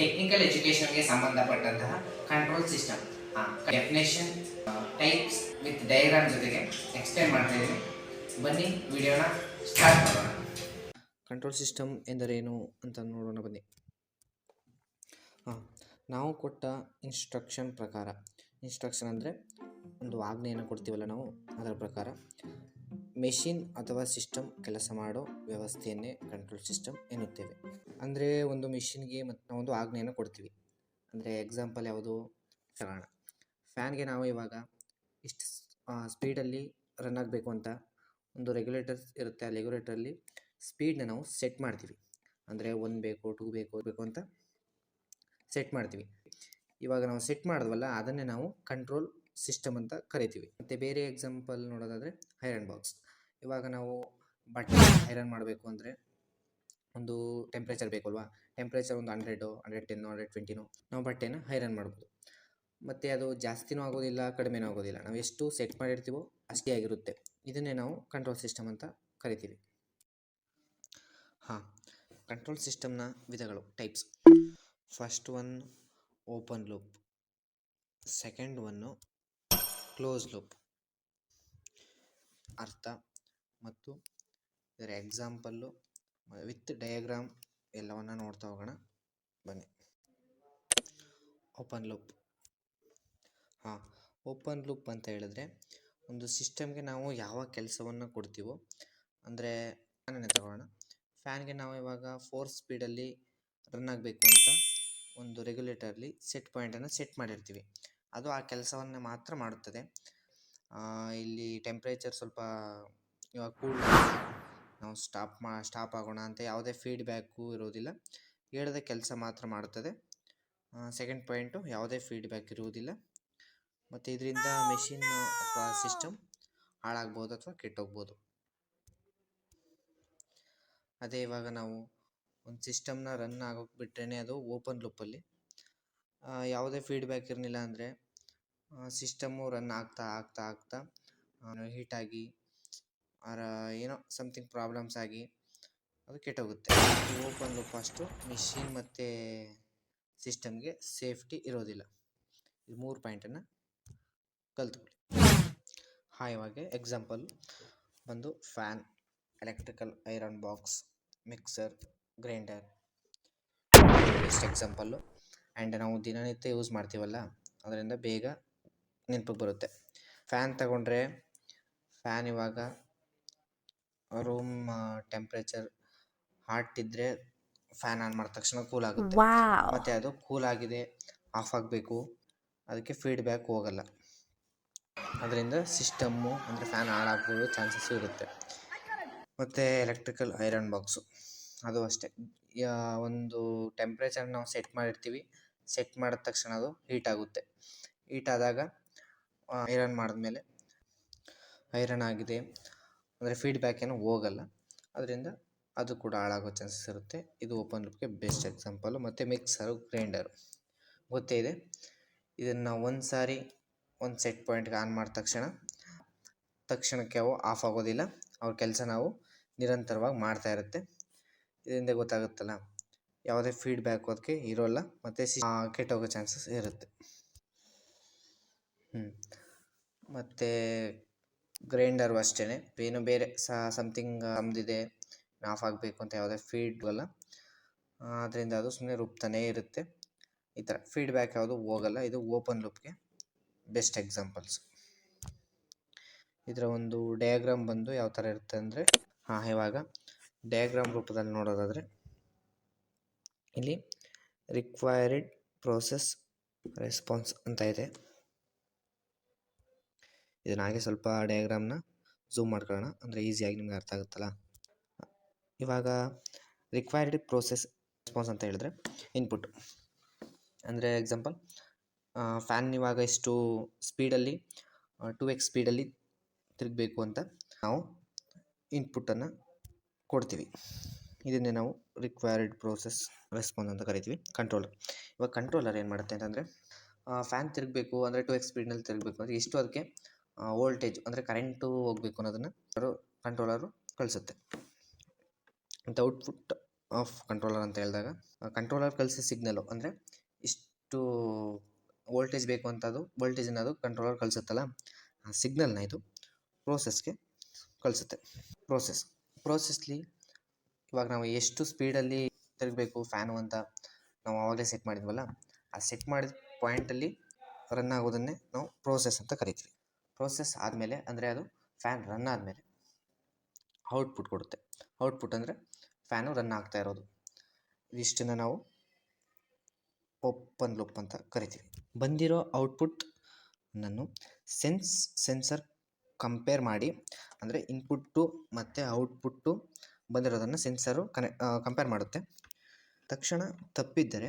Technical ಎಜುಕೇಶನ್ಗೆ ಸಂಬಂಧಪಟ್ಟಂತಹ control system definition types with diagram ಜೊತೆಗೆ ಎಕ್ಸ್ಪ್ಲೇನ್ ಮಾಡ್ತಾ ಇದ್ದೀನಿ. ಬನ್ನಿ, ವಿಡಿಯೋನ ಸ್ಟಾರ್ಟ್ ಮಾಡೋಣ. ಕಂಟ್ರೋಲ್ ಸಿಸ್ಟಮ್ ಎಂದರೇನು ಅಂತ ನೋಡೋಣ ಬನ್ನಿ. ಹಾಂ ನಾವು ಕೊಟ್ಟ ಇನ್ಸ್ಟ್ರಕ್ಷನ್ ಪ್ರಕಾರ. ಇನ್ಸ್ಟ್ರಕ್ಷನ್ ಅಂದರೆ ಒಂದು ಆಜ್ಞೆಯನ್ನು ಕೊಡ್ತೀವಲ್ಲ ನಾವು, ಅದರ ಪ್ರಕಾರ. ಮೆಷಿನ್ ಅಥವಾ ಸಿಸ್ಟಮ್ ಕೆಲಸ ಮಾಡೋ ವ್ಯವಸ್ಥೆಯನ್ನೇ ಕಂಟ್ರೋಲ್ ಸಿಸ್ಟಮ್ ಎನ್ನುತ್ತೇವೆ. ಅಂದರೆ ಒಂದು ಮಿಷಿನ್ಗೆ ಮತ್ತು ನಾವು ಒಂದು ಆಜ್ಞೆಯನ್ನು ಕೊಡ್ತೀವಿ. ಅಂದರೆ ಎಕ್ಸಾಂಪಲ್ ಯಾವುದು? ಫ್ಯಾನ್ ಫ್ಯಾನ್ಗೆ ನಾವು ಇವಾಗ ಇಷ್ಟು ಸ್ಪೀಡಲ್ಲಿ ರನ್ ಆಗಬೇಕು ಅಂತ ಒಂದು ರೆಗ್ಯುಲೇಟರ್ಸ್ ಇರುತ್ತೆ. ಆ ರೆಗ್ಯುಲೇಟರಲ್ಲಿ ಸ್ಪೀಡ್ನ ನಾವು ಸೆಟ್ ಮಾಡ್ತೀವಿ. ಅಂದರೆ ಒನ್ ಬೇಕು ಟೂ ಬೇಕು ಬೇಕು ಅಂತ ಸೆಟ್ ಮಾಡ್ತೀವಿ. ಇವಾಗ ನಾವು ಸೆಟ್ ಮಾಡಿದ್ವಲ್ಲ, ಅದನ್ನೇ ನಾವು ಕಂಟ್ರೋಲ್ ಸಿಸ್ಟಮ್ ಅಂತ ಕರಿತೀವಿ. ಮತ್ತು ಬೇರೆ ಎಕ್ಸಾಂಪಲ್ ನೋಡೋದಾದರೆ ಐರನ್ ಬಾಕ್ಸ್ ಇವಾಗ ನಾವು ಬಟ್ಟೆ ಐರನ್ ಮಾಡಬೇಕು ಅಂದರೆ ಒಂದು ಟೆಂಪ್ರೇಚರ್ ಬೇಕಲ್ವಾ? ಟೆಂಪ್ರೇಚರ್ ಒಂದು ಹಂಡ್ರೆಡು ಹಂಡ್ರೆಡ್ ಟೆನ್ನು ಹಂಡ್ರೆಡ್ ಟ್ವೆಂಟಿನೋ ನಾವು ಬಟ್ಟೆನ ಐರನ್ ಮಾಡ್ಬೋದು. ಮತ್ತು ಅದು ಜಾಸ್ತಿನೂ ಆಗೋದಿಲ್ಲ, ಕಡಿಮೆನೂ ಆಗೋದಿಲ್ಲ. ನಾವು ಎಷ್ಟು ಸೆಟ್ ಮಾಡಿರ್ತೀವೋ ಅಷ್ಟೇ ಆಗಿರುತ್ತೆ. ಇದನ್ನೇ ನಾವು ಕಂಟ್ರೋಲ್ ಸಿಸ್ಟಮ್ ಅಂತ ಕರಿತೀವಿ. ಹಾಂ ಕಂಟ್ರೋಲ್ ಸಿಸ್ಟಮ್ನ ವಿಧಗಳು types first one open loop second one close loop ಅರ್ಥ. ಮತ್ತು ಇದರ ಎಕ್ಸಾಂಪಲ್ಲು ವಿತ್ ಡಯಾಗ್ರಾಮ್ ಎಲ್ಲವನ್ನು ನೋಡ್ತಾ ಹೋಗೋಣ. ಬನ್ನಿ. Open loop. ಹಾಂ, ಓಪನ್ ಲೂಪ್ ಅಂತ ಹೇಳಿದ್ರೆ ಒಂದು ಸಿಸ್ಟಮ್ಗೆ ನಾವು ಯಾವ ಕೆಲಸವನ್ನು ಕೊಡ್ತೀವೋ, ಅಂದರೆ ಫ್ಯಾನನ್ನು ತಗೊಳ್ಳೋಣ. ಫ್ಯಾನ್ಗೆ ನಾವು ಇವಾಗ ಫೋರ್ ಸ್ಪೀಡಲ್ಲಿ ರನ್ ಆಗಬೇಕು ಅಂತ ಒಂದು ರೆಗ್ಯುಲೇಟರ್ಲಿ ಸೆಟ್ ಪಾಯಿಂಟನ್ನು ಸೆಟ್ ಮಾಡಿರ್ತೀವಿ. ಅದು ಆ ಕೆಲಸವನ್ನು ಮಾತ್ರ ಮಾಡುತ್ತದೆ. ಇಲ್ಲಿ ಟೆಂಪ್ರೇಚರ್ ಸ್ವಲ್ಪ ಇವಾಗ ಕೂಲ್ ನಾವು ಸ್ಟಾಪ್ ಮಾ ಸ್ಟಾಪ್ ಆಗೋಣ ಅಂತ ಯಾವುದೇ ಫೀಡ್ಬ್ಯಾಕು ಇರೋದಿಲ್ಲ. ಹೇಳಿದ ಕೆಲಸ ಮಾತ್ರ ಮಾಡುತ್ತದೆ ಸೆಕೆಂಡ್ ಪಾಯಿಂಟು ಯಾವುದೇ ಫೀಡ್ಬ್ಯಾಕ್ ಇರುವುದಿಲ್ಲ ಮತ್ತು ಇದರಿಂದ ಮೆಷಿನ್ ಅಥವಾ ಸಿಸ್ಟಮ್ ಹಾಳಾಗ್ಬೋದು ಅಥವಾ ಕೆಟ್ಟೋಗ್ಬೋದು. ಅದೇ ಇವಾಗ ನಾವು ಒಂದು ಸಿಸ್ಟಮ್ನ ರನ್ ಆಗೋಕೆ ಬಿಟ್ರೇ ಅದು ಓಪನ್ ಲೂಪಲ್ಲಿ ಯಾವುದೇ ಫೀಡ್ಬ್ಯಾಕ್ ಇರಲಿಲ್ಲ ಅಂದರೆ ಸಿಸ್ಟಮು ರನ್ ಆಗ್ತಾ ಆಗ್ತಾ ಆಗ್ತಾ ಹೀಟಾಗಿ ಆರ ಏನೋ ಸಮಥಿಂಗ್ ಪ್ರಾಬ್ಲಮ್ಸ್ ಆಗಿ ಅದು ಕೆಟ್ಟೋಗುತ್ತೆ. ಓಪನ್ ಅಷ್ಟು ಮಿಷಿನ್ ಮತ್ತು ಸಿಸ್ಟಮ್ಗೆ ಸೇಫ್ಟಿ ಇರೋದಿಲ್ಲ. ಇದು ಮೂರು ಪಾಯಿಂಟನ್ನು ಕಲ್ತ್ಕೊಳ್ಳಿ. ಹಾಯವಾಗೆ ಎಕ್ಸಾಂಪಲ್ ಬಂದು fan electrical iron box mixer grinder best example and ನಾವು ದಿನನಿತ್ಯ ಯೂಸ್ ಮಾಡ್ತೀವಲ್ಲ, ಅದರಿಂದ ಬೇಗ ನೆನಪಿಗೆ ಬರುತ್ತೆ. ಫ್ಯಾನ್ ತಗೊಂಡ್ರೆ ಫ್ಯಾನ್ ಇವಾಗ ರೂಮ್ ಟೆಂಪ್ರೇಚರ್ ಹಾಟ್ ಇದ್ರೆ ಫ್ಯಾನ್ ಆನ್ ಮಾಡಿದ ತಕ್ಷಣ ಕೂಲ್ ಆಗುತ್ತೆ. ಮತ್ತೆ ಅದು ಕೂಲ್ ಆಗಿದೆ ಆಫ್ ಆಗಬೇಕು. ಅದಕ್ಕೆ ಫೀಡ್ಬ್ಯಾಕ್ ಹೋಗಲ್ಲ. ಅದರಿಂದ ಸಿಸ್ಟಮ್ಮು ಅಂದರೆ ಫ್ಯಾನ್ ಹಾಳಾಗ್ಬೋದು ಚಾನ್ಸಸ್ ಇರುತ್ತೆ. ಮತ್ತು ಎಲೆಕ್ಟ್ರಿಕಲ್ ಐರನ್ ಬಾಕ್ಸು ಅದು ಅಷ್ಟೇ. ಒಂದು ಟೆಂಪ್ರೇಚರ್ ನಾವು ಸೆಟ್ ಮಾಡಿರ್ತೀವಿ ಸೆಟ್ ಮಾಡಿದ ತಕ್ಷಣ ಅದು ಹೀಟ್ ಆಗುತ್ತೆ. ಹೀಟ್ ಆದಾಗ ಐರನ್ ಮಾಡಿದ್ಮೇಲೆ ಐರನ್ ಆಗಿದೆ. ಅಂದರೆ ಫೀಡ್ಬ್ಯಾಕ್ ಏನು ಹೋಗಲ್ಲ. ಅದರಿಂದ ಅದು ಕೂಡ ಹಾಳಾಗೋ ಚಾನ್ಸಸ್ ಇರುತ್ತೆ. ಇದು ಓಪನ್ ಲೂಪ್ಗೆ ಬೆಸ್ಟ್ ಎಕ್ಸಾಂಪಲು ಮತ್ತು ಮಿಕ್ಸರು ಗ್ರೈಂಡರು ಗೊತ್ತೇ ಇದೆ? ಇದನ್ನು ಒಂದು ಸಾರಿ ಒಂದು ಸೆಟ್ ಪಾಯಿಂಟ್ಗೆ ಆನ್ ಮಾಡಿದ ತಕ್ಷಣ, ತಕ್ಷಣಕ್ಕೆ ಅವು ಆಫ್ ಆಗೋದಿಲ್ಲ. ಅವ್ರ ಕೆಲಸ ನಾವು ನಿರಂತರವಾಗಿ ಮಾಡ್ತಾ ಇರುತ್ತೆ. ಇದರಿಂದ ಗೊತ್ತಾಗುತ್ತಲ್ಲ, ಯಾವುದೇ ಫೀಡ್ಬ್ಯಾಕ್ ಅದಕ್ಕೆ ಇರೋಲ್ಲ ಮತ್ತು ಸಿ ಕೆಟ್ಟೋಗೋ ಚಾನ್ಸಸ್ ಇರುತ್ತೆ. ಹ್ಞೂ ಮತ್ತು ಗ್ರೈಂಡರು ಅಷ್ಟೇ ಏನು ಬೇರೆ ಸಮಥಿಂಗ್ ನಮ್ದಿದೆ. ಆಫ್ ಆಗಬೇಕು ಅಂತ ಯಾವುದೇ ಫೀಡ್ ಅಲ್ಲ ಅದರಿಂದ ಅದು ಸುಮ್ಮನೆ ರುಬ್ತಾನೇ ಇರುತ್ತೆ. ಈ ಥರ ಫೀಡ್ಬ್ಯಾಕ್ ಯಾವುದು ಹೋಗಲ್ಲ. ಇದು ಓಪನ್ ಲುಪ್ಗೆ ಬೆಸ್ಟ್ ಎಕ್ಸಾಂಪಲ್ಸ್ ಇದರ ಒಂದು ಡಯಾಗ್ರಾಮ್ ಬಂದು ಯಾವ ಥರ ಇರುತ್ತೆ ಅಂದರೆ, ಹಾಂ, ಇವಾಗ ಡಯಾಗ್ರಾಮ್ ರೂಪದಲ್ಲಿ ನೋಡೋದಾದರೆ, ಇಲ್ಲಿ ರಿಕ್ವೈರ್ಡ್ ಪ್ರೋಸೆಸ್ ರೆಸ್ಪಾನ್ಸ್ ಅಂತ ಇದೆ. ಇದನ್ನ ಹಾಗೆ ಸ್ವಲ್ಪ ಡಯಾಗ್ರಾಮ್ನ ಝೂಮ್ ಮಾಡ್ಕೊಳ್ಳೋಣ. ಅಂದರೆ ಈಸಿಯಾಗಿ ನಿಮ್ಗೆ ಅರ್ಥ ಆಗುತ್ತಲ್ಲ? ಇವಾಗ ರಿಕ್ವೈರ್ಡ್ ಪ್ರೋಸೆಸ್ ರೆಸ್ಪಾನ್ಸ್ ಅಂತ ಹೇಳಿದ್ರೆ ಇನ್ಪುಟ್ ಅಂದರೆ ಎಕ್ಸಾಂಪಲ್ ಫ್ಯಾನ್ ಇವಾಗ ಇಷ್ಟು ಸ್ಪೀಡಲ್ಲಿ ಟು ಎಕ್ಸ್ ಸ್ಪೀಡಲ್ಲಿ ತಿರುಗಬೇಕು ಅಂತ ನಾವು ಇನ್ಪುಟನ್ನು ಕೊಡ್ತೀವಿ. ಇದನ್ನೇ ನಾವು ರಿಕ್ವೈರ್ಡ್ ಪ್ರೋಸೆಸ್ ರೆಸ್ಪಾನ್ಸ್ ಅಂತ ಕರಿತೀವಿ ಕಂಟ್ರೋಲರ್ ಇವಾಗ ಕಂಟ್ರೋಲರ್ ಏನು ಮಾಡುತ್ತೆ ಅಂತಂದರೆ ಫ್ಯಾನ್ ತಿರುಗಬೇಕು, ಅಂದರೆ ಟು ಎಕ್ಸ್ ಸ್ಪೀಡ್ನಲ್ಲಿ ತಿರುಗಬೇಕು. ಅಂದರೆ ಎಷ್ಟು ಅದಕ್ಕೆ ವೋಲ್ಟೇಜ್ ಅಂದರೆ ಕರೆಂಟು ಹೋಗಬೇಕು ಅನ್ನೋದನ್ನು ಕಂಟ್ರೋಲರು ಕಳಿಸುತ್ತೆ. ಮತ್ತು ಔಟ್ಪುಟ್ ಆಫ್ ಕಂಟ್ರೋಲರ್ ಅಂತ ಹೇಳಿದಾಗ ಕಂಟ್ರೋಲರ್ ಕಳಿಸಿದ ಸಿಗ್ನಲು ಅಂದರೆ ಇಷ್ಟು ವೋಲ್ಟೇಜ್ ಬೇಕು ಅಂತ ಅದು ವೋಲ್ಟೇಜ್ ಅದು ಕಂಟ್ರೋಲರ್ ಕಳಿಸುತ್ತಲ್ಲ, ಆ ಸಿಗ್ನಲ್ನ ಇದು ಪ್ರೋಸೆಸ್ಗೆ ಕಳಿಸುತ್ತೆ. ಪ್ರೋಸೆಸ್ ಪ್ರೋಸೆಸ್ಲಿ ಇವಾಗ ನಾವು ಎಷ್ಟು ಸ್ಪೀಡಲ್ಲಿ ತಿರುಗಬೇಕು ಫ್ಯಾನು ಅಂತ ನಾವು ಆವಾಗಲೇ ಸೆಟ್ ಮಾಡಿದ್ವಲ್ಲ, ಆ ಸೆಟ್ ಮಾಡಿದ ಪಾಯಿಂಟಲ್ಲಿ ರನ್ ಆಗೋದನ್ನೇ ನಾವು ಪ್ರೋಸೆಸ್ ಅಂತ ಕರಿತೀವಿ. ಪ್ರೋಸೆಸ್ ಆದಮೇಲೆ ಅಂದರೆ ಅದು ಫ್ಯಾನ್ ರನ್ ಆದಮೇಲೆ ಔಟ್ಪುಟ್ ಕೊಡುತ್ತೆ. ಔಟ್ಪುಟ್ ಅಂದರೆ ಫ್ಯಾನು ರನ್ ಆಗ್ತಾ ಇರೋದು. ಇದಿಷ್ಟನ್ನು ನಾವು ಓಪನ್ ಲೂಪ್ ಅಂತ ಕರಿತೀವಿ. ಬಂದಿರೋ ಔಟ್ಪುಟ್ ನಾನು ಸೆನ್ಸ್ ಸೆನ್ಸರ್ ಕಂಪೇರ್ ಮಾಡಿ ಅಂದರೆ ಇನ್ಪುಟ್ಟು ಮತ್ತು ಔಟ್ಪುಟ್ಟು ಬಂದಿರೋದನ್ನು ಸೆನ್ಸರು ಕನೆ ಕಂಪೇರ್ ಮಾಡುತ್ತೆ. ತಕ್ಷಣ ತಪ್ಪಿದ್ದರೆ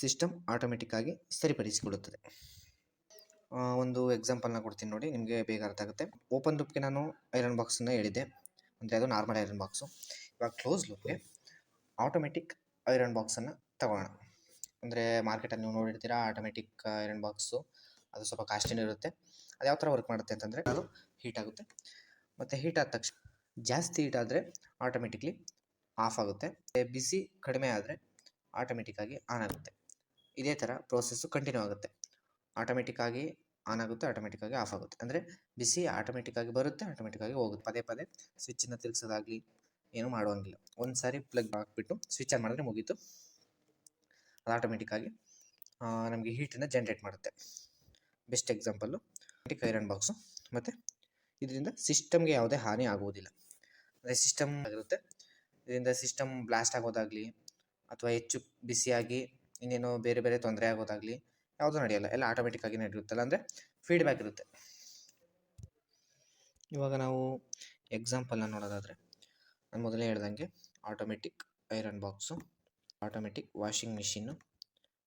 ಸಿಸ್ಟಮ್ ಆಟೋಮೆಟಿಕ್ಕಾಗಿ ಸರಿಪಡಿಸಿಕೊಳ್ಳುತ್ತದೆ ಒಂದು ಎಕ್ಸಾಂಪಲ್ನ ಕೊಡ್ತೀನಿ ನೋಡಿ, ನಿಮಗೆ ಬೇಗ ಅರ್ಥ ಆಗುತ್ತೆ. ಓಪನ್ ಲೂಪ್ಗೆ ನಾನು ಐರನ್ ಬಾಕ್ಸನ್ನು ಹೇಳಿದ್ದೆ. ಅಂದರೆ ಅದು ನಾರ್ಮಲ್ ಐರನ್ ಬಾಕ್ಸು ಇವಾಗ ಕ್ಲೋಸ್ ಲೂಪ್ಗೆ ಆಟೋಮೆಟಿಕ್ ಐರನ್ ಬಾಕ್ಸನ್ನು ತಗೊಳ್ಳೋಣ ಅಂದರೆ ಮಾರ್ಕೆಟಲ್ಲಿ ನೀವು ನೋಡಿರ್ತೀರಾ ಆಟೋಮೆಟಿಕ್ ಐರನ್ ಬಾಕ್ಸು ಅದು ಸ್ವಲ್ಪ ಕಾಸ್ಟ್ಲಿನೂ ಇರುತ್ತೆ. ಅದು ಯಾವ ಥರ ವರ್ಕ್ ಮಾಡುತ್ತೆ ಅಂತಂದರೆ, ಅದು ಹೀಟ್ ಆಗುತ್ತೆ. ಮತ್ತು ಹೀಟ್ ಆದ ತಕ್ಷಣ, ಜಾಸ್ತಿ ಹೀಟ್ ಆದರೆ ಆಟೋಮೆಟಿಕ್ಲಿ ಆಫ್ ಆಗುತ್ತೆ. ಬಿಸಿ ಕಡಿಮೆ ಆದರೆ ಆಟೋಮೆಟಿಕ್ಕಾಗಿ ಆನ್ ಆಗುತ್ತೆ. ಇದೇ ಥರ ಪ್ರೋಸೆಸ್ಸು ಕಂಟಿನ್ಯೂ ಆಗುತ್ತೆ. ಆಟೋಮೆಟಿಕ್ಕಾಗಿ ಆನ್ ಆಗುತ್ತೆ ಆಟೋಮೆಟಿಕ್ಕಾಗಿ ಆಫ್ ಆಗುತ್ತೆ. ಅಂದರೆ ಬಿಸಿ ಆಟೋಮೆಟಿಕ್ಕಾಗಿ ಬರುತ್ತೆ ಆಟೋಮೆಟಿಕ್ಕಾಗಿ ಹೋಗುತ್ತೆ. ಪದೇ ಪದೇ ಸ್ವಿಚ್ಚನ್ನು ತಿರುಗಿಸೋದಾಗಲಿ ಏನೂ ಮಾಡುವಂಗಿಲ್ಲ ಒಂದು ಸಾರಿ ಪ್ಲಗ್ ಹಾಕ್ಬಿಟ್ಟು ಸ್ವಿಚ್ ಆನ್ ಮಾಡಿದ್ರೆ ಮುಗೀತು. ಅದು ಆಟೋಮೆಟಿಕ್ಕಾಗಿ ನಮಗೆ ಹೀಟನ್ನು ಜನ್ರೇಟ್ ಮಾಡುತ್ತೆ. ಬೆಸ್ಟ್ ಎಕ್ಸಾಂಪಲ್ಲು ಐರನ್ ಬಾಕ್ಸು ಮತ್ತು ಇದರಿಂದ ಸಿಸ್ಟಮ್ಗೆ ಯಾವುದೇ ಹಾನಿ ಆಗುವುದಿಲ್ಲ. ಅಂದರೆ ಸಿಸ್ಟಮ್ ಆಗಿರುತ್ತೆ. ಇದರಿಂದ ಸಿಸ್ಟಮ್ ಬ್ಲಾಸ್ಟ್ ಆಗೋದಾಗಲಿ, ಅಥವಾ ಹೆಚ್ಚು ಬಿಸಿಯಾಗಿ ಇನ್ನೇನೋ ಬೇರೆ ಬೇರೆ ತೊಂದರೆ ಆಗೋದಾಗಲಿ ಯಾವುದೂ ನಡೆಯಲ್ಲ, ಎಲ್ಲ ಆಟೋಮೆಟಿಕ್ಕಾಗಿ ನಡೆಯುತ್ತಲ್ಲ, ಅಂದರೆ ಫೀಡ್ಬ್ಯಾಕ್ ಇರುತ್ತೆ. ಇವಾಗ ನಾವು ಎಕ್ಸಾಂಪಲ್ನ ನೋಡೋದಾದರೆ, ನಾನು ಮೊದಲೇ ಹೇಳ್ದಂಗೆ automatic iron box automatic washing machine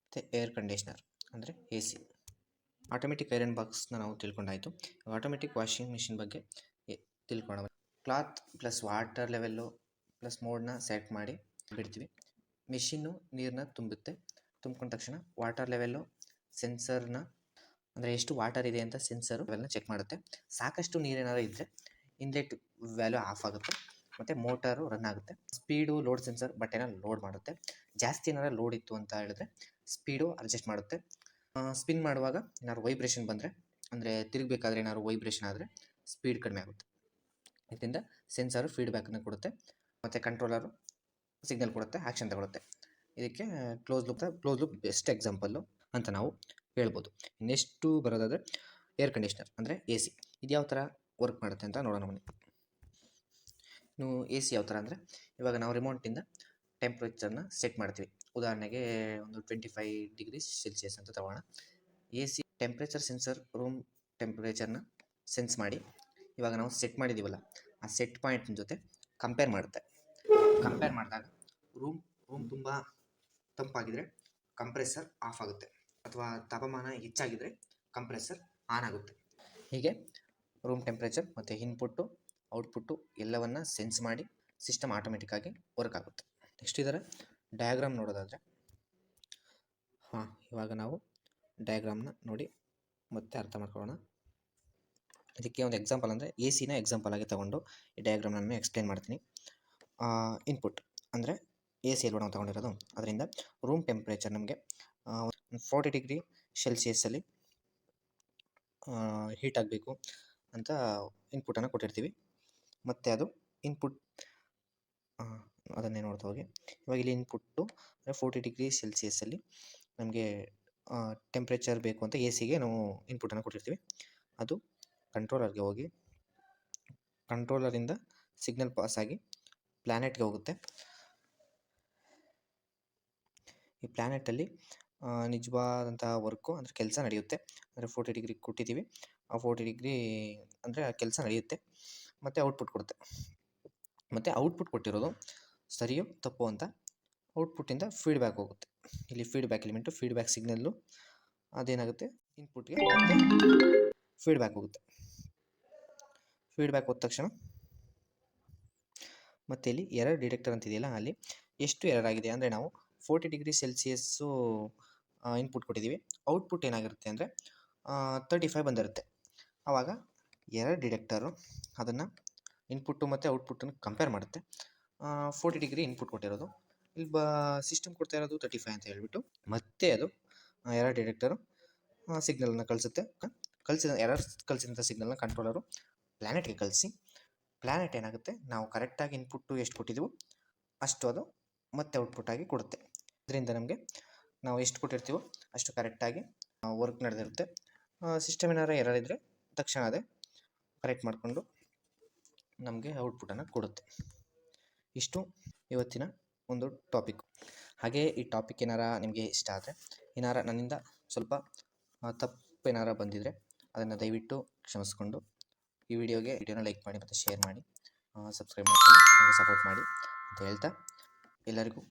ಮತ್ತು ಏರ್ ಕಂಡೀಷ್ನರ್ ಅಂದರೆ ಎ ಸಿ ಆಟೋಮೆಟಿಕ್ ಐರನ್ ಬಾಕ್ಸ್ನ ನಾವು ತಿಳ್ಕೊಂಡಾಯಿತು. ಆಟೋಮೆಟಿಕ್ ವಾಷಿಂಗ್ ಮಿಷಿನ್ ಬಗ್ಗೆ ತಿಳ್ಕೊಳ್ಳೋಣ cloth plus water level plus ಮೋಡ್ನ set ಮಾಡಿ ಬಿಡ್ತೀವಿ. ಮಿಷಿನ್ನು ನೀರನ್ನ ತುಂಬುತ್ತೆ ತುಂಬ್ಕೊಂಡ ತಕ್ಷಣ ವಾಟರ್ ಲೆವೆಲ್ಲು ಸೆನ್ಸರ್ನ ಅಂದರೆ ಎಷ್ಟು ವಾಟರ್ ಇದೆ ಅಂತ ಸೆನ್ಸರು ಅವೆಲ್ಲ ಚೆಕ್ ಮಾಡುತ್ತೆ. ಸಾಕಷ್ಟು ನೀರೇನಾದ್ರು ಇದ್ದರೆ ಇನ್ಲೆಟ್ ವ್ಯಾಲ್ಯೂ ಆಫ್ ಆಗುತ್ತೆ. ಮತ್ತು ಮೋಟಾರು ರನ್ ಆಗುತ್ತೆ. ಸ್ಪೀಡು ಲೋಡ್ ಸೆನ್ಸರ್ ಬಟ್ಟೆನ ಲೋಡ್ ಮಾಡುತ್ತೆ. ಜಾಸ್ತಿ ಏನಾದ್ರೂ ಲೋಡ್ ಇತ್ತು ಅಂತ ಹೇಳಿದ್ರೆ ಸ್ಪೀಡು ಅಡ್ಜಸ್ಟ್ ಮಾಡುತ್ತೆ. ಸ್ಪಿನ್ ಮಾಡುವಾಗ ಏನಾದ್ರು ವೈಬ್ರೇಷನ್ ಬಂದರೆ, ಅಂದರೆ ತಿರುಗಬೇಕಾದ್ರೆ ಏನಾದ್ರು ವೈಬ್ರೇಷನ್ ಆದರೆ ಸ್ಪೀಡ್ ಕಡಿಮೆ ಆಗುತ್ತೆ. ಇದರಿಂದ ಸೆನ್ಸರು ಫೀಡ್ಬ್ಯಾಕನ್ನು ಕೊಡುತ್ತೆ. ಮತ್ತು ಕಂಟ್ರೋಲರು ಸಿಗ್ನಲ್ ಕೊಡುತ್ತೆ ಆ್ಯಕ್ಷನ್ ತಗೊಳುತ್ತೆ. ಇದಕ್ಕೆ close look close look best example ಅಂತ ನಾವು ಹೇಳ್ಬೋದು. ನೆಕ್ಸ್ಟು ಬರೋದಾದರೆ ಏರ್ ಕಂಡೀಷ್ನರ್ ಅಂದರೆ ಎ ಸಿ ಇದು ಯಾವ ಥರ ವರ್ಕ್ ಮಾಡುತ್ತೆ ಅಂತ ನೋಡೋಣ ಬನ್ನಿ. ಇನ್ನು ಎ ಸಿ ಯಾವ ಥರ ಅಂದರೆ ಇವಾಗ ನಾವು ರಿಮೋಟಿಂದ ಟೆಂಪ್ರೇಚರ್ನ ಸೆಟ್ ಮಾಡ್ತೀವಿ. ಉದಾಹರಣೆಗೆ ಒಂದು ಟ್ವೆಂಟಿ ಫೈವ್ ಡಿಗ್ರಿ ಸೆಲ್ಸಿಯಸ್ ಅಂತ ತಗೋಣ. A C temperature sensor room ಟೆಂಪ್ರೇಚರ್ನ sense ಮಾಡಿ ಇವಾಗ ನಾವು ಸೆಟ್ ಮಾಡಿದ್ದೀವಲ್ಲ ಆ ಸೆಟ್ ಪಾಯಿಂಟ್ ಜೊತೆ ಕಂಪೇರ್ ಮಾಡುತ್ತೆ. ಕಂಪೇರ್ ಮಾಡಿದಾಗ ರೂಮ್ ರೂಮ್ ತುಂಬ ತಂಪಾಗಿದ್ರೆ ಕಂಪ್ರೆಸರ್ ಆಫ್ ಆಗುತ್ತೆ. ಅಥವಾ ತಾಪಮಾನ ಹೆಚ್ಚಾಗಿದ್ದರೆ ಕಂಪ್ರೆಸರ್ ಆನ್ ಆಗುತ್ತೆ. ಹೀಗೆ ರೂಮ್ ಟೆಂಪ್ರೇಚರ್ ಮತ್ತು ಇನ್ಪುಟ್ಟು ಔಟ್ಪುಟ್ಟು ಎಲ್ಲವನ್ನು ಸೆನ್ಸ್ ಮಾಡಿ ಸಿಸ್ಟಮ್ ಆಟೋಮೆಟಿಕ್ಕಾಗಿ ವರ್ಕ್ ಆಗುತ್ತೆ. ನೆಕ್ಸ್ಟ್ ಇದರ ಡಯಾಗ್ರಾಮ್ ನೋಡೋದಾದರೆ, ಹಾಂ, ಇವಾಗ ನಾವು ಡಯಾಗ್ರಾಮ್ನ ನೋಡಿ ಮತ್ತೆ ಅರ್ಥ ಮಾಡ್ಕೊಳ್ಳೋಣ. ಇದಕ್ಕೆ ಒಂದು ಎಕ್ಸಾಂಪಲ್ ಅಂದರೆ ಎ ಸಿನ ಎಕ್ಸಾಂಪಲ್ ಆಗಿ ತಗೊಂಡು ಈ ಡಯಾಗ್ರಾಮ್ ನಾನು ಎಕ್ಸ್ಪ್ಲೇನ್ ಮಾಡ್ತೀನಿ. ಇನ್ಪುಟ್ ಅಂದರೆ ಎ ಸಿ ಅಲ್ವಾ ನಾವು ತೊಗೊಂಡಿರೋದು? ಅದರಿಂದ ರೂಮ್ ಟೆಂಪ್ರೇಚರ್ ನಮಗೆ ಫೋರ್ಟಿ ಡಿಗ್ರಿ ಸೆಲ್ಸಿಯಸ್ಸಲ್ಲಿ ಹೀಟ್ ಆಗಬೇಕು ಅಂತ ಇನ್ಪುಟನ್ನು ಕೊಟ್ಟಿರ್ತೀವಿ. ಮತ್ತು ಅದು ಇನ್ಪುಟ್ ಅದನ್ನೇ ನೋಡ್ತಾ ಹೋಗಿ. ಇವಾಗ ಇಲ್ಲಿ ಇನ್ಪುಟ್ಟು ಅಂದರೆ ಫೋರ್ಟಿ ಡಿಗ್ರಿ ಸೆಲ್ಸಿಯಸ್ಸಲ್ಲಿ ನಮಗೆ ಟೆಂಪ್ರೇಚರ್ ಬೇಕು ಅಂತ ಎ ಸಿಗೆ ನಾವು ಇನ್ಪುಟನ್ನು ಕೊಟ್ಟಿರ್ತೀವಿ. ಅದು ಕಂಟ್ರೋಲರ್ಗೆ ಹೋಗಿ ಕಂಟ್ರೋಲರಿಂದ ಸಿಗ್ನಲ್ ಪಾಸ್ ಆಗಿ ಪ್ಲ್ಯಾನೆಟ್ಗೆ ಹೋಗುತ್ತೆ. ಈ ಪ್ಲ್ಯಾನೆಟಲ್ಲಿ ನಿಜವಾದಂಥ ವರ್ಕು ಅಂದರೆ ಕೆಲಸ ನಡೆಯುತ್ತೆ. ಅಂದರೆ ಫೋರ್ಟಿ ಡಿಗ್ರಿ ಕೊಟ್ಟಿದ್ದೀವಿ. ಆ ಫೋರ್ಟಿ ಡಿಗ್ರಿ ಅಂದರೆ ಕೆಲಸ ನಡೆಯುತ್ತೆ. ಮತ್ತು ಔಟ್ಪುಟ್ ಕೊಡುತ್ತೆ. ಮತ್ತು ಔಟ್ಪುಟ್ ಕೊಟ್ಟಿರೋದು ಸರಿಯೋ ತಪ್ಪು ಅಂತ ಔಟ್ಪುಟ್ಟಿಂದ ಫೀಡ್ಬ್ಯಾಕ್ ಹೋಗುತ್ತೆ. ಇಲ್ಲಿ ಫೀಡ್ಬ್ಯಾಕ್ ಎಲಿಮೆಂಟು ಫೀಡ್ಬ್ಯಾಕ್ ಸಿಗ್ನಲ್ಲು ಅದೇನಾಗುತ್ತೆ? ಇನ್ಪುಟ್ಗೆ ಫೀಡ್ಬ್ಯಾಕ್ ಹೋಗುತ್ತೆ. ಫೀಡ್ಬ್ಯಾಕ್ ಹೋದ ತಕ್ಷಣ ಮತ್ತು ಇಲ್ಲಿ ಎರರ್ ಡಿಟೆಕ್ಟರ್ ಅಂತಿದೆಯಲ್ಲ ಅಲ್ಲಿ ಎಷ್ಟು ಎರರ್ ಆಗಿದೆ? ಅಂದರೆ ನಾವು ಫೋರ್ಟಿ ಡಿಗ್ರಿ ಸೆಲ್ಸಿಯಸ್ಸು ಇನ್ಪುಟ್ ಕೊಟ್ಟಿದ್ದೀವಿ. ಔಟ್ಪುಟ್ ಏನಾಗಿರುತ್ತೆ ಅಂದರೆ ತರ್ಟಿ ಫೈವ್ ಬಂದಿರುತ್ತೆ. ಆವಾಗ ಎರರ್ ಡಿಡೆಕ್ಟರು ಅದನ್ನು ಇನ್ಪುಟ್ಟು ಮತ್ತು ಔಟ್ಪುಟ್ಟನ್ನು ಕಂಪೇರ್ ಮಾಡುತ್ತೆ. ಫೋರ್ಟಿ ಡಿಗ್ರಿ ಇನ್ಪುಟ್ ಕೊಟ್ಟಿರೋದು. ಇಲ್ಲಿ ಬ ಸಿಸ್ಟಮ್ ಕೊಡ್ತಾ ಇರೋದು ತರ್ಟಿ ಫೈವ್ ಅಂತ ಹೇಳಿಬಿಟ್ಟು, ಮತ್ತೆ ಅದು ಎರರ್ ಡಿಡೆಕ್ಟರು ಸಿಗ್ನಲನ್ನು ಕಳಿಸುತ್ತೆ. ಕಳಿಸಿದ ಎರರ್ ಕಳಿಸಿದಂಥ ಸಿಗ್ನಲ್ನ ಕಂಟ್ರೋಲರು ಪ್ಲ್ಯಾನೆಟ್ಗೆ ಕಳಿಸಿ ಪ್ಲ್ಯಾನೆಟ್ ಏನಾಗುತ್ತೆ, ನಾವು ಕರೆಕ್ಟಾಗಿ ಇನ್ಪುಟ್ಟು ಎಷ್ಟು ಕೊಟ್ಟಿದ್ದೀವೋ ಅಷ್ಟು ಅದು ಮತ್ತೆ ಔಟ್ಪುಟ್ ಆಗಿ ಕೊಡುತ್ತೆ. ಇದರಿಂದ ನಮಗೆ ನಾವು ಎಷ್ಟು ಕೊಟ್ಟಿರ್ತೀವೋ ಅಷ್ಟು ಕರೆಕ್ಟಾಗಿ ವರ್ಕ್ ನಡೆದಿರುತ್ತೆ. ಸಿಸ್ಟಮ್ ಏನಾರು ಇದ್ದರೆ ತಕ್ಷಣ ಅದೇ ಕರೆಕ್ಟ್ ಮಾಡಿಕೊಂಡು ನಮಗೆ ಔಟ್ಪುಟನ್ನು ಕೊಡುತ್ತೆ. ಇಷ್ಟು ಇವತ್ತಿನ ಒಂದು ಟಾಪಿಕ್ ಹಾಗೆ ಈ ಟಾಪಿಕ್ ಏನಾರ ನಿಮಗೆ ಇಷ್ಟ ಆದರೆ, ಏನಾರ ನನ್ನಿಂದ ಸ್ವಲ್ಪ ತಪ್ಪು ಏನಾರ ಬಂದಿದ್ದರೆ ಅದನ್ನು ದಯವಿಟ್ಟು ಕ್ಷಮಿಸ್ಕೊಂಡು ಈ ವಿಡಿಯೋಗೆ ವಿಡಿಯೋನ ಲೈಕ್ ಮಾಡಿ ಮತ್ತು ಶೇರ್ ಮಾಡಿ ಸಬ್ಸ್ಕ್ರೈಬ್ ಮಾಡ್ಕೊಳ್ಳಿ ನನಗೆ ಸಪೋರ್ಟ್ ಮಾಡಿ ಅಂತ ಹೇಳ್ತಾ ಎಲ್ಲರಿಗೂ